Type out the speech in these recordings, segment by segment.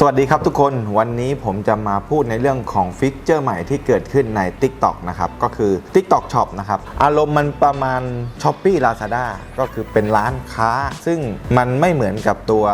สวัสดีครับทุกคนวันนี้ผมจะมาพูดในเรื่องของฟิกเจอร์ใหม่ที่เกิดขึ้นใน TikTok นะครับ ก็คือ TikTok Shop นะครับ อารมณ์มันประมาณ s h o p e e Lazada ก็คือเป็นร้านค้า ซึ่งมันไม่เหมือนกับตัว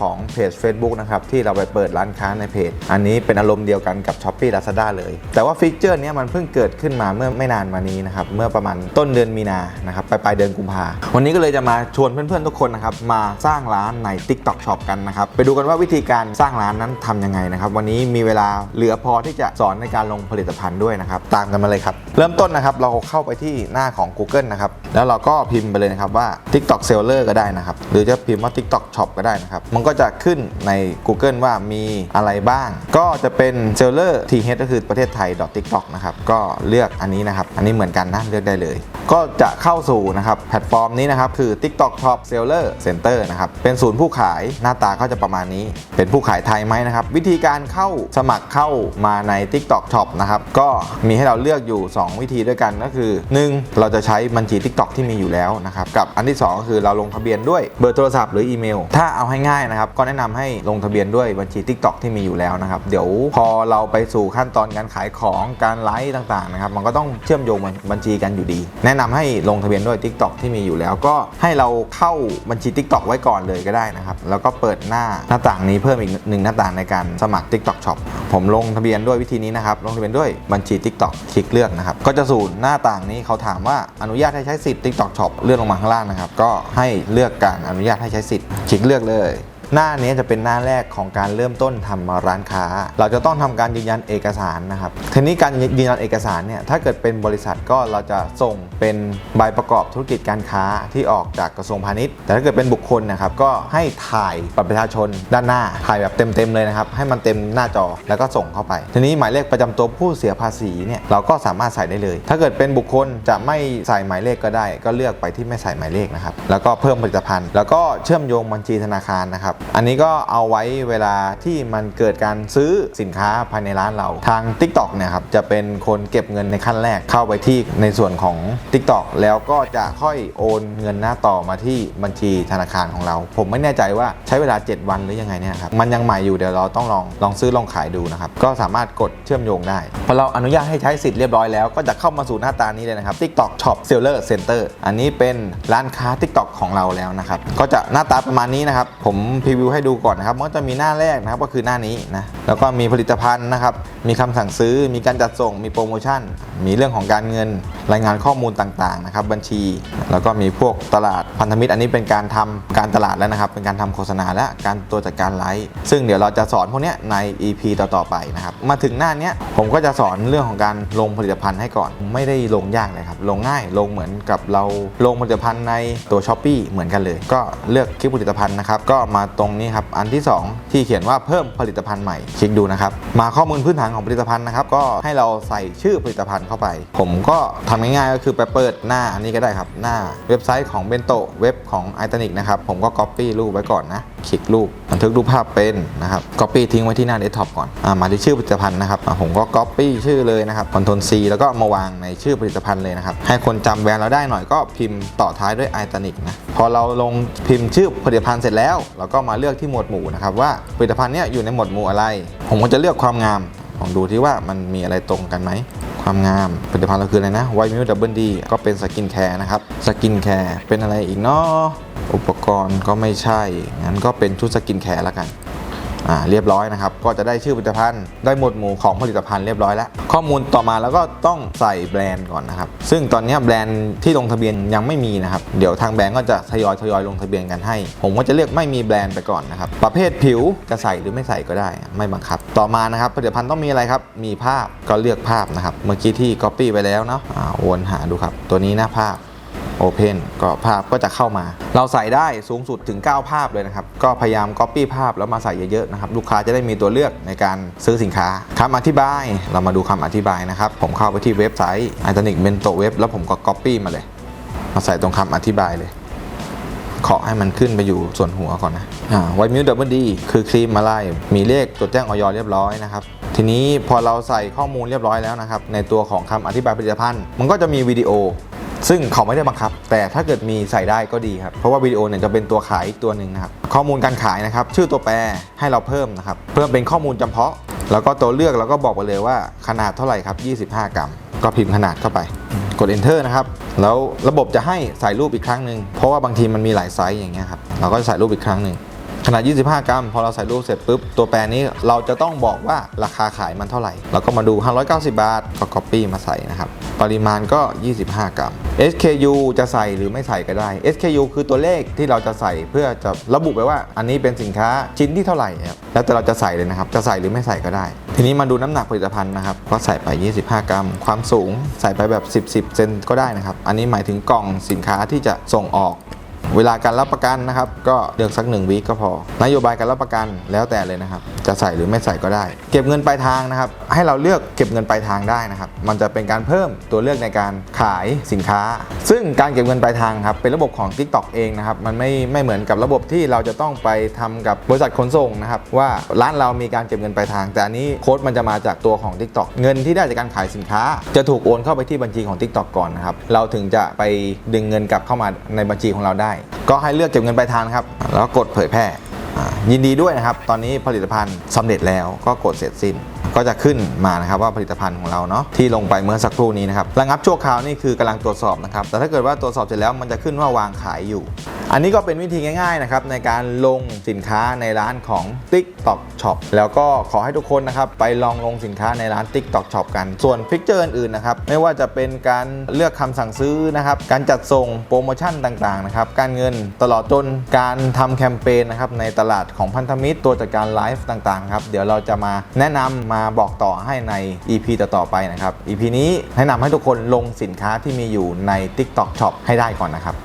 ของเพจ Facebook นะครับ ที่เราไปเปิดร้านค้าในเพจ อันนี้เป็นอารมณ์เดียวกันกับ s h o p e e Lazada เลย แต่ว่าฟิกเจอร์นี้มันเพิ่งเกิดขึ้นมาเมื่อไม่นานมานี้นะครับเมื่อประมาณต้นเดือนมีนานะครับปลายปลายเดือนกุมภาวันนี้ก็เลยจะมาชวนเพื่อนๆทุกคนนะครับมาสร้างร้านใน TikTok Shop กันนะครับไปดูกันว่าวิธีการสร้างร้านนั้นทำยังไงนะครับ วันนี้มีเวลาเหลือพอที่จะสอนในการลงผลิตภัณฑ์ด้วยนะครับ ตามกันมาเลยครับ เริ่มต้นนะครับ เราเข้าไปที่หน้าของ Google นะครับ แล้วเราก็พิมพ์ไปเลยนะครับว่า TikTok Seller ก็ได้นะครับ หรือจะพิมพ์ว่า TikTok Shop ก็ได้นะครับ มันก็จะขึ้นใน Google ว่ามีอะไรบ้าง ก็จะเป็น Seller TH ก็คือประเทศไทย .tiktok นะครับ ก็เลือกอันนี้นะครับ อันนี้เหมือนกันนะเลือกได้เลย ก็จะเข้าสู่นะครับแพลตฟอร์มนี้นะครับคือ TikTok Shop Seller Center นะครับ เป็นศูนย์ผู้ขายหน้าตาก็จะประมาณนี้ เป็นผู้ขายไทยไหมนะครับ วิธีการเข้าสมัครเข้ามาใน TikTok Shop นะครับ ก็มีให้เราเลือกอยู่ 2 วิธีด้วยกันก็คือ 1. เราจะใช้บัญชี TikTok ที่มีอยู่แล้วนะครับ กับอันที่ 2 ก็คือเราลงทะเบียนด้วยเบอร์โทรศัพท์หรืออีเมล ถ้าเอาให้ง่ายนะครับ ก็แนะนำให้ลงทะเบียนด้วยบัญชี TikTok ที่มีอยู่แล้วนะครับ เดี๋ยวพอเราไปสู่ขั้นตอนการขายของการไลฟ์ต่างๆนะครับ มันก็ต้องเชื่อมโยงบัญชีกันอยู่ดี แนะนำให้ลงทะเบียนด้วย TikTok ที่มีอยู่แล้ว ก็ให้เราเข้าบัญชี TikTok ไว้ก่อนเลยก็ได้นะครับ แล้วก็เปิดหน้าหน้าต่างนี้เพิ่มอีกหนึ่งหน้าต่างในการสมัคร TikTok Shop ผมลงทะเบียนด้วยวิธีนี้นะครับ ลงทะเบียนด้วยบัญชี TikTok คลิกเลือกนะครับ ก็จะสู่หน้าต่างนี้เขาถามว่าอนุญาตให้ใช้สิทธิ์ TikTok Shop เลื่อนลงมาข้างล่างนะครับ ก็ให้เลือกการอนุญาตให้ใช้สิทธิ์ คลิกเลือกเลย หน้านี้จะเป็นหน้าแรกของการเริ่มต้นทำร้านค้า เราจะต้องทำการยืนยันเอกสารนะครับทีนี้การยืนยันเอกสารเนี่ยถ้าเกิดเป็นบริษัทก็เราจะส่งเป็นใบประกอบธุรกิจการค้าที่ออกจากกระทรวงพาณิชย์ แต่ถ้าเกิดเป็นบุคคลนะครับก็ให้ถ่ายบัตรประชาชนด้านหน้า ถ่ายแบบเต็มๆเลยนะครับให้มันเต็มหน้าจอแล้วก็ส่งเข้าไป ทีนี้หมายเลขประจำตัวผู้เสียภาษีเนี่ยเราก็สามารถใส่ได้เลย ถ้าเกิดเป็นบุคคลจะไม่ใส่หมายเลขก็ได้ ก็เลือกไปที่ไม่ใส่หมายเลขนะครับแล้วก็เพิ่มผลิตภัณฑ์ แล้วก็เชื่อมโยงบัญชีธนาคารนะครับอันนี้ก็เอาไว้เวลาที่มันเกิดการซื้อสินค้าภายในร้านเราทาง TikTok เนี่ยครับจะเป็นคนเก็บเงินในขั้นแรกเข้าไปที่ในส่วนของ TikTok แล้วก็จะค่อยโอนเงินหน้าต่อมาที่บัญชีธนาคารของเรา ผมไม่แน่ใจว่าใช้เวลา 7 วันหรือยังไงเนี่ยครับมันยังใหม่อยู่เดี๋ยวเราต้องลองลองซื้อลองขายดูนะครับก็สามารถกดเชื่อมโยงได้พอเราอนุญาตให้ใช้สิทธิ์เรียบร้อยแล้วก็จะเข้ามาสู่หน้าตานี้เลยนะครับ TikTok Shop Seller Center อันนี้เป็นร้านค้า TikTok ของเราแล้วนะครับก็จะหน้าตาประมาณนี้นะครับผมพรีวิวให้ดูก่อนนะครับมันก็จะมีหน้าแรกนะครับก็คือหน้านี้นะแล้วก็มีผลิตภัณฑ์นะครับมีคำสั่งซื้อ มีการจัดส่งมีโปรโมชั่น มีเรื่องของการเงินรายงานข้อมูลต่างๆนะครับบัญชี แล้วก็มีพวกตลาดพันธมิตร อันนี้เป็นการทำการตลาดแล้วนะครับ เป็นการทำโฆษณาและการตัวจัดการไลฟ์ซึ่งเดี๋ยวเราจะสอนพวกนี้ใน EP ต่อๆไปนะครับมาถึงหน้านี้ผมก็จะสอนเรื่องของการลงผลิตภัณฑ์ให้ก่อน ไม่ได้ลงยากเลยครับลงง่ายลงเหมือนกับเราลงผลิตภัณฑ์ในตัว s h อ p e e เหมือนกันเลย ก็เลือกคลิปผลิตภัณฑ์นะครับก็มาตรงนี้ครับอันที่สองที่เขียนว่าเพิ่มผลิตภัณฑ์ใหม่คลิกดูนะครับมาข้อมูลพื้นฐานของผลิตภัณฑ์นะครับก็ให้เราใส่ชื่อผลิตภัณฑ์เข้าไป ผมก็ทำง่ายๆก็คือไปเปิดหน้าอันนี้ก็ได้ครับหน้าเว็บไซต์ของเบนโตเว็บของไอตานิกนะครับผมก็ Copy รูปไว้ก่อนนะ คลิกรูปบันทึกรูปภาพเป็นนะครับ Copy ทิ้งไว้ที่หน้าเดสก์ท็อปก่อนอมาที่ชื่อผลิตภัณฑ์นะครับ ผมก็ Copy ชื่อเลยนะครับ Ctrl C แล้วก็มาวางในชื่อผลิตภัณฑ์เลยนะครับ ให้คนจำแบรนด์เราได้หน่อยก็พิมพ์ต่อท้ายด้วยไอตานิกนะ พอเราลงพิมพ์ชื่อผลิตภัณฑ์เสร็จแล้ว เราก็มาเลือกที่หมวดหมู่นะครับว่าผลิตภัณฑ์เนี้ยอยู่ในหมวดหมู่อะไร ผมก็จะเลือกความงามลองดูที่ว่ามันมีอะไรตรงกันไหม ความงามผลิตภัณฑ์เราคืออะไรนะไวมิลดับเบิลดีก็เป็นสกินแคร์นะครับสกินแคร์เป็นอะไรอีกเนาะอุปกรณ์ก็ไม่ใช่งั้นก็เป็นชุดสกินแคร์แล้วกัน อ่าเรียบร้อยนะครับ ก็จะได้ชื่อผลิตภัณฑ์ ได้หมวดหมู่ของผลิตภัณฑ์เรียบร้อยแล้ว ข้อมูลต่อมาแล้วก็ต้องใส่แบรนด์ก่อนนะครับ ซึ่งตอนนี้แบรนด์ที่ลงทะเบียนยังไม่มีนะครับ เดี๋ยวทางแบรนด์ก็จะทยอยทยอยลงทะเบียนกันให้ ผมก็จะเลือกไม่มีแบรนด์ไปก่อนนะครับ ประเภทผิวจะใส่หรือไม่ใส่ก็ได้ ไม่บังคับ ต่อมานะครับผลิตภัณฑ์ต้องมีอะไรครับ มีภาพก็เลือกภาพนะครับ เมื่อกี้ที่ Copy ไปแล้วเนาะ อ่าวนหาดูครับ ตัวนี้นะภาพ Open ก็ภาพก็จะเข้ามา เราใส่ได้สูงสุดถึง 9 ภาพเลยนะครับ ก็พยายาม Copy ภาพแล้วมาใส่เยอะๆนะครับ ลูกค้าจะได้มีตัวเลือกในการซื้อสินค้าคำอธิบาย เรามาดูคำอธิบายนะครับ ผมเข้าไปที่เว็บไซต์ i t a n i c Bento Web แล้วผมก็ Copy มาเลย มาใส่ตรงคำอธิบายเลยเคาะให้มันขึ้นไปอยู่ส่วนหัวก่อนนะไวมิลดับเบิลดีคือครีมอะไรมีเลขจดแจ้งออยเรียบร้อยนะครับ ทีนี้พอเราใส่ข้อมูลเรียบร้อยแล้วนะครับ ในตัวของคำอธิบายผลิตภัณฑ์ มันก็จะมีวิดีโอ ซึ่งเขาไม่ได้บังคับ แต่ถ้าเกิดมีใส่ได้ก็ดีครับ เพราะว่าวิดีโอเนี่ยจะเป็นตัวขายอีกตัวหนึ่งนะครับ ข้อมูลการขายนะครับ ชื่อตัวแปรให้เราเพิ่มนะครับ เพิ่มเป็นข้อมูลจำเพาะ แล้วก็ตัวเลือกเราก็บอกไปเลยว่าขนาดเท่าไหร่ครับ 25 กรัม ก็พิมพ์ขนาดเข้าไป กด enter นะครับ แล้วระบบจะให้ใส่รูปอีกครั้งหนึ่งเพราะว่าบางทีมันมีหลายไซส์อย่างเงี้ยครับ เราก็จะใส่รูปอีกครั้งหนึ่ง ขนาด 25 กรัม พอเราใส่รูปเสร็จปุ๊บ ตัวแปรนี้เราจะต้องบอกว่าราคาขายมันเท่าไหร่ แล้วก็มาดู 590 บาท ก็ copy มาใส่นะครับ ปริมาณก็ 25 กรัม SKU จะใส่หรือไม่ใส่ก็ได้ SKU คือตัวเลขที่เราจะใส่เพื่อจะระบุไปว่า อันนี้เป็นสินค้าชิ้นที่เท่าไหร่ครับแล้วแต่เราจะใส่เลยนะครับ จะใส่หรือไม่ใส่ก็ได้ ทีนี้มาดูน้ำหนักผลิตภัณฑ์นะครับ ก็ใส่ไป 25 กรัม ความสูงใส่ไปแบบ 10 10 เซนก็ได้นะครับ อันนี้หมายถึงกล่องสินค้าที่จะส่งออก เวลาการรับประกันนะครับ ก็เลือกสักหนึ่งวีคก็พอ นโยบายการรับประกันแล้วแต่เลยนะครับ จะใส่หรือไม่ใส่ก็ได้ เก็บเงินปลายทางนะครับ ให้เราเลือกเก็บเงินปลายทางได้นะครับ มันจะเป็นการเพิ่มตัวเลือกในการขายสินค้า ซึ่งการเก็บเงินปลายทางครับเป็นระบบของ TikTok เองนะครับ มันไม่ไม่เหมือนกับระบบที่เราจะต้องไปทำกับบริษัทขนส่งนะครับว่าร้านเรามีการเก็บเงินปลายทาง แต่อันนี้โค้ดมันจะมาจากตัวของ TikTok เงินที่ได้จากการขายสินค้า จะถูกโอนเข้าไปที่บัญชีของ TikTok ก่อนนะครับเราถึงจะไปดึงเงินกลับเข้ามาในบัญชีของเราได้ก็ให้เลือกเก็บเงินปลายทางครับ แล้วกดเผยแพร่ยินดีด้วยนะครับ ตอนนี้ผลิตภัณฑ์สำเร็จแล้วก็กดเสร็จสิ้น ก็จะขึ้นมานะครับว่าผลิตภัณฑ์ของเราเนาะที่ลงไปเมื่อสักครู่นี้นะครับระงับชั่วคราวนี่คือกำลังตรวจสอบนะครับแต่ถ้าเกิดว่าตรวจสอบเสร็จแล้วมันจะขึ้นว่าวางขายอยู่ อันนี้ก็เป็นวิธีง่ายๆนะครับในการลงสินค้าในร้านของ TikTok Shop แล้วก็ขอให้ทุกคนนะครับไปลองลงสินค้าในร้าน TikTok Shop กัน ส่วนฟิกเจอร์อื่นๆนะครับไม่ว่าจะเป็นการเลือกคำสั่งซื้อนะครับการจัดส่งโปรโมชั่นต่างๆนะครับการเงินตลอดจนการทำแคมเปญนะครับในตลาดของพันธมิตรตัวจัดการไลฟ์ต่างๆครับเดี๋ยวเราจะมาแนะนำมาบอกต่อให้ใน EP ต่อๆไปนะครับ EP นี้แนะนำให้ทุกคนลงสินค้าที่มีอยู่ใน TikTok Shop ให้ได้ก่อนนะครับ